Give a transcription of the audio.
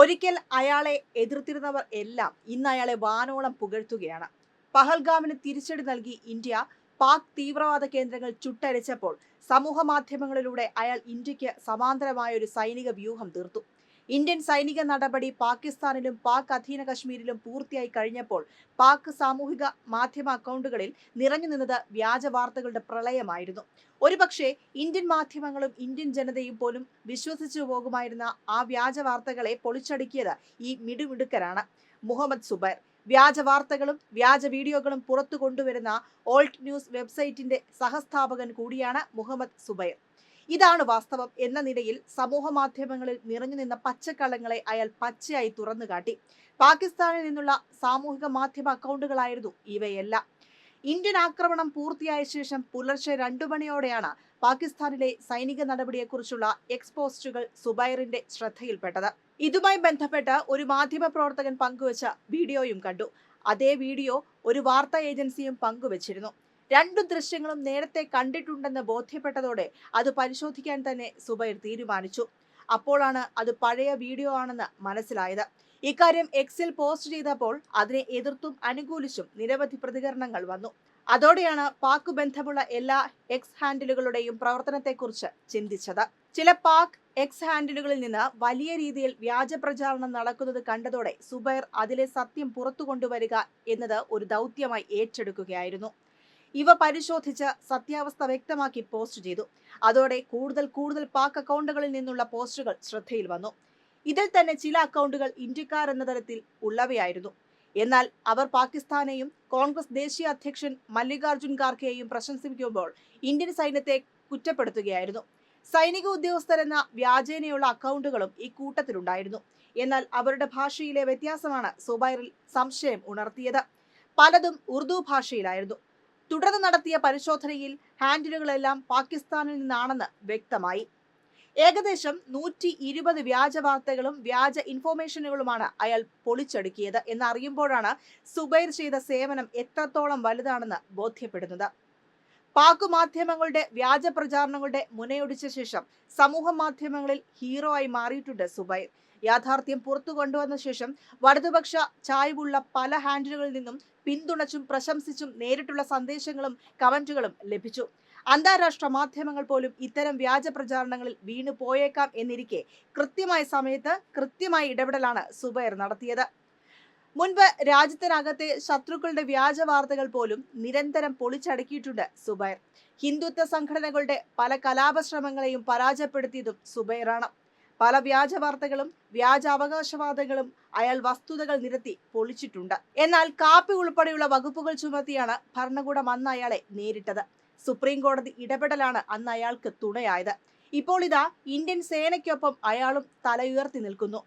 ഒരിക്കൽ അയാളെ എതിർത്തിരുന്നവർ എല്ലാം ഇന്ന് അയാളെ വാനോളം പുകഴ്ത്തുകയാണ്. പഹൽഗാമിന് തിരിച്ചടി നൽകി ഇന്ത്യ പാക് തീവ്രവാദ കേന്ദ്രങ്ങൾ ചുട്ടരിച്ചപ്പോൾ സമൂഹ മാധ്യമങ്ങളിലൂടെ അയാൾ ഇന്ത്യയ്ക്ക് സമാന്തരമായ ഒരു സൈനിക വ്യൂഹം തീർത്തു. ഇന്ത്യൻ സൈനിക നടപടി പാകിസ്ഥാനിലും പാക് അധീന കശ്മീരിലും പൂർത്തിയായി കഴിഞ്ഞപ്പോൾ പാക് സാമൂഹിക മാധ്യമ അക്കൗണ്ടുകളിൽ നിറഞ്ഞു നിന്നത് വ്യാജ വാർത്തകളുടെ പ്രളയമായിരുന്നു. ഒരുപക്ഷെ ഇന്ത്യൻ മാധ്യമങ്ങളും ഇന്ത്യൻ ജനതയും പോലും വിശ്വസിച്ചു പോകുമായിരുന്ന ആ വ്യാജ വാർത്തകളെ പൊളിച്ചടുക്കിയത് ഈ മിടുമിടുക്കരാണ്. മുഹമ്മദ് സുബൈർ. വ്യാജ വാർത്തകളും വ്യാജ വീഡിയോകളും പുറത്തു കൊണ്ടുവരുന്ന ഓൾട്ട് ന്യൂസ് വെബ്സൈറ്റിന്റെ സഹസ്ഥാപകൻ കൂടിയാണ് മുഹമ്മദ് സുബൈർ. ഇതാണ് വാസ്തവം എന്ന നിലയിൽ സമൂഹ മാധ്യമങ്ങളിൽ നിറഞ്ഞു നിന്ന പച്ചക്കള്ളങ്ങളെ അയാൾ പച്ചയായി തുറന്നു കാട്ടി. പാകിസ്ഥാനിൽ നിന്നുള്ള സാമൂഹിക മാധ്യമ അക്കൗണ്ടുകളായിരുന്നു ഇവയെല്ലാം. ഇന്ത്യൻ ആക്രമണം പൂർത്തിയായ ശേഷം പുലർച്ചെ രണ്ടു മണിയോടെയാണ് പാകിസ്ഥാനിലെ സൈനിക നടപടിയെക്കുറിച്ചുള്ള എക്സ്പോസ്റ്റുകൾ സുബൈറിന്റെ ശ്രദ്ധയിൽപ്പെട്ടത്. ഇതുമായി ബന്ധപ്പെട്ട് ഒരു മാധ്യമ പ്രവർത്തകൻ പങ്കുവച്ച വീഡിയോയും കണ്ടു. അതേ വീഡിയോ ഒരു വാർത്താ ഏജൻസിയും പങ്കുവച്ചിരുന്നു. രണ്ടു ദൃശ്യങ്ങളും നേരത്തെ കണ്ടിട്ടുണ്ടെന്ന് ബോധ്യപ്പെട്ടതോടെ അത് പരിശോധിക്കാൻ തന്നെ സുബൈർ തീരുമാനിച്ചു. അപ്പോഴാണ് അത് പഴയ വീഡിയോ ആണെന്ന് മനസ്സിലായത്. ഇക്കാര്യം എക്സിൽ പോസ്റ്റ് ചെയ്തപ്പോൾ അതിനെ എതിർത്തും അനുകൂലിച്ചും നിരവധി പ്രതികരണങ്ങൾ വന്നു. അതോടെയാണ് പാക് ബന്ധമുള്ള എല്ലാ എക്സ് ഹാൻഡിലുകളുടെയും പ്രവർത്തനത്തെക്കുറിച്ച് ചിന്തിച്ചത്. ചില പാക് എക്സ് ഹാൻഡിലുകളിൽ നിന്ന് വലിയ രീതിയിൽ വ്യാജ പ്രചാരണം നടക്കുന്നത് കണ്ടതോടെ സുബൈർ അതിലെ സത്യം പുറത്തു കൊണ്ടുവരിക എന്നത് ഒരു ദൗത്യമായി ഏറ്റെടുക്കുകയായിരുന്നു. ഇവ പരിശോധിച്ച് സത്യാവസ്ഥ വ്യക്തമാക്കി പോസ്റ്റ് ചെയ്തു. അതോടെ കൂടുതൽ കൂടുതൽ പാക് അക്കൗണ്ടുകളിൽ നിന്നുള്ള പോസ്റ്റുകൾ ശ്രദ്ധയിൽ വന്നു. ഇതിൽ തന്നെ ചില അക്കൗണ്ടുകൾ ഇന്ത്യക്കാർ എന്ന തരത്തിൽ ഉള്ളവയായിരുന്നു. എന്നാൽ അവർ പാകിസ്ഥാനെയും കോൺഗ്രസ് ദേശീയ അധ്യക്ഷൻ മല്ലികാർജുൻ ഖാർഗെയെയും പ്രശംസിക്കുമ്പോൾ ഇന്ത്യൻ സൈന്യത്തെ കുറ്റപ്പെടുത്തുകയായിരുന്നു. സൈനിക ഉദ്യോഗസ്ഥരെന്ന വ്യാജേനയുള്ള അക്കൗണ്ടുകളും ഈ കൂട്ടത്തിലുണ്ടായിരുന്നു. എന്നാൽ അവരുടെ ഭാഷയിലെ വ്യത്യാസമാണ് സുബൈറിൽ സംശയം ഉണർത്തിയത്. പലതും ഉറുദു ഭാഷയിലായിരുന്നു. തുടർന്ന് നടത്തിയ പരിശോധനയിൽ ഹാൻഡിലുകളെല്ലാം പാകിസ്ഥാനിൽ നിന്നാണെന്ന് വ്യക്തമായി. ഏകദേശം നൂറ്റി ഇരുപത് വ്യാജ വാർത്തകളും വ്യാജ ഇൻഫോർമേഷനുകളുമാണ് അയാൾ പൊളിച്ചടുക്കിയത് എന്നറിയുമ്പോഴാണ് സുബൈർ ചെയ്ത സേവനം എത്രത്തോളം വലുതാണെന്ന് ബോധ്യപ്പെടുന്നത്. പാക് മാധ്യമങ്ങളുടെ വ്യാജ പ്രചാരണങ്ങളുടെ മുനയൊടിച്ച ശേഷം സമൂഹ മാധ്യമങ്ങളിൽ ഹീറോ ആയി മാറിയിട്ടുണ്ട് സുബൈർ. യാഥാർത്ഥ്യം പുറത്തു കൊണ്ടുവന്ന ശേഷം വലതുപക്ഷ ചായ്വുള്ള പല ഹാൻഡിലുകളിൽ നിന്നും പിന്തുണച്ചും പ്രശംസിച്ചും നേരിട്ടുള്ള സന്ദേശങ്ങളും കമന്റുകളും ലഭിച്ചു. അന്താരാഷ്ട്ര മാധ്യമങ്ങൾ പോലും ഇത്തരം വ്യാജ പ്രചാരണങ്ങളിൽ വീണു പോയേക്കാം എന്നിരിക്കെ കൃത്യമായ സമയത്ത് കൃത്യമായ ഇടപെടലാണ് സുബൈർ നടത്തിയത്. മുൻപ് രാജ്യത്തിനകത്തെ ശത്രുക്കളുടെ വ്യാജ വാർത്തകൾ പോലും നിരന്തരം പൊളിച്ചടക്കിയിട്ടുണ്ട് സുബൈർ. ഹിന്ദുത്വ സംഘടനകളുടെ പല കലാപശ്രമങ്ങളെയും പരാജയപ്പെടുത്തിയതും സുബൈറാണ്. പല വ്യാജ വാർത്തകളും വ്യാജ അവകാശവാദങ്ങളും അയാൾ വസ്തുതകൾ നിരത്തി പൊളിച്ചിട്ടുണ്ട്. എന്നാൽ കാപ്പി ഉൾപ്പെടെയുള്ള വകുപ്പുകൾ ചുമത്തിയാണ് ഭരണകൂടം അന്ന് അയാളെ നേരിട്ടത്. സുപ്രീം കോടതി ഇടപെടലാണ് അന്ന് അയാൾക്ക് തുണയായത്. ഇപ്പോൾ ഇതാ ഇന്ത്യൻ സേനയ്ക്കൊപ്പം അയാളും തലയുയർത്തി നിൽക്കുന്നു.